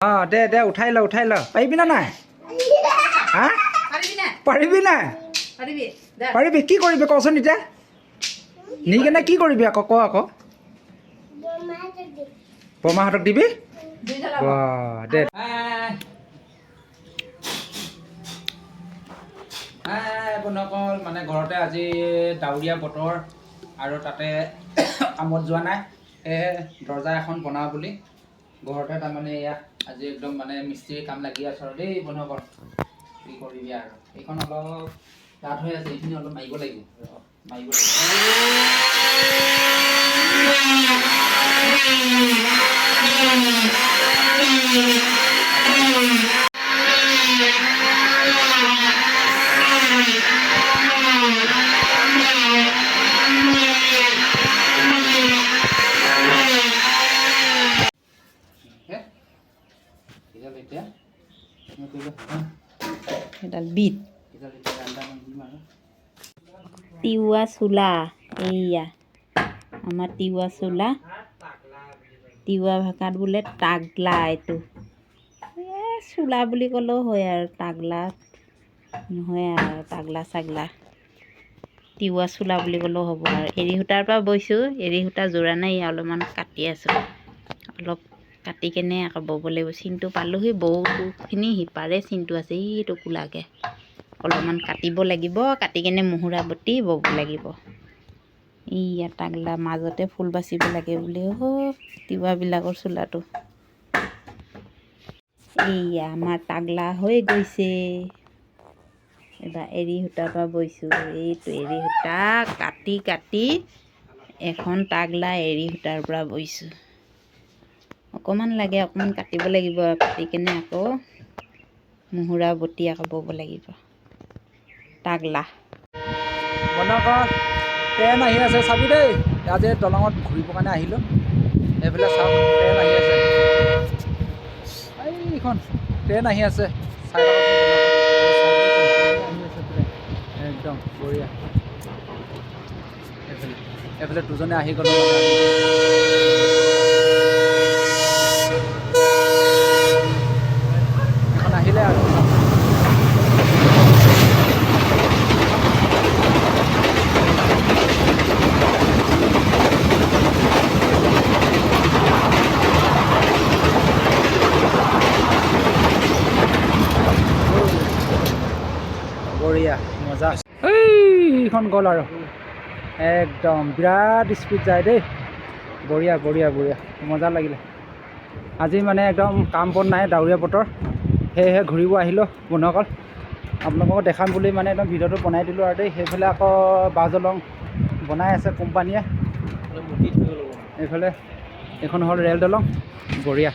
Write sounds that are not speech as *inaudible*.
অঁ দে দে উঠাই ল উঠাই ল। পাৰিবি না নাই? হা? পাৰিবি নাই পাৰিবি। কি কৰিবি কচোন এতিয়া? নি কেনে কি কৰিবি আকৌ? ক আকৌ। বৰমাহঁতক দিবি? দে। বনকল মানে ঘৰতে আজি ডাৱৰীয়া বতৰ আৰু তাতে *coughs* কামত যোৱা নাই। সেয়েহে দৰ্জা এখন বনাওঁ বুলি। ঘৰতে তাৰমানে এয়া আজি একদম মানে মিস্ত্ৰীৰ কাম লাগি আছো আৰু দেই বনকল কি কৰিবি আৰু। এইখন অলপ ডাঠ হৈ আছে এইখিনি অলপ মাৰিব লাগিব। মাৰিব লাগিব। এডাল বিট তিওৱা চোলা এইয়া। আমাৰ তিওৱা চোলা তিওৱা ভাষাত বোলে তাগলা এইটো। চোলা বুলি ক'লেও হয় আৰু তাগলা নহয় আৰু তাগলা চাগলা। তিওৱা চোলা বুলি ক'লেও হ'ব আৰু। এৰী সূতাৰ পৰা বৈছোঁ, এৰী সূতা যোৰা নাই অলপমান কাটি আছোঁ। অলপ কাটি কেনে আকৌ ব'ব লাগিব চিনটো পালোহি বহুতখিনি সিপাৰে চিনটো আছে এইটো কোলাকৈ। অলপমান কাটিব লাগিব, কাটি কেনে মুহুৰা বটি ব'ব লাগিব। এইয়া তাগলা মাজতে ফুল বাচিব লাগে বুলি অ' তিৱাবিলাকৰ চোলাটো। এইয়া আমাৰ তাগলা হৈ গৈছে। এবাৰ এৰী সূতাৰ পৰা বৈছোঁ। এইটো এৰী সূতা কাটি কাটি এখন তাগলা এৰী সূতাৰ পৰা বৈছোঁ। অকণমান লাগে, অকণমান কাটিব লাগিব, কাটি কেনে আকৌ মুহুৰা বটি আকৌ ব'ব লাগিব। বনকল ট্ৰেইন আহি আছে, চাবি দেই। আজি দলঙত ঘূৰিবৰ কাৰণে আহিলোঁ। এইফালে চাওক ট্ৰেইন আহি আছে। এইখন ট্ৰেইন আহি আছে। একদম বঢ়িয়া। এইফালে এইফালে দুজনে আহি গ'লো। বঢ়িয়া মজা। এইখন গ'ল আৰু। একদম বিৰাট স্পীড যায় দেই। বঢ়িয়া বঢ়িয়া বঢ়িয়া মজা লাগিলে। আজি মানে একদম কাম বন নাই ডাৱৰীয়া বতৰ। সেয়েহে ঘূৰিব আহিলোঁ বনকল আপোনালোকক দেখাম বুলি মানে একদম ভিডিঅ'টো বনাই দিলোঁ আৰু দেই। সেইফালে আকৌ বাছ দলং বনাই আছে কোম্পানীয়ে। এইফালে এইখন হ'ল ৰেল দলং। বঢ়িয়া।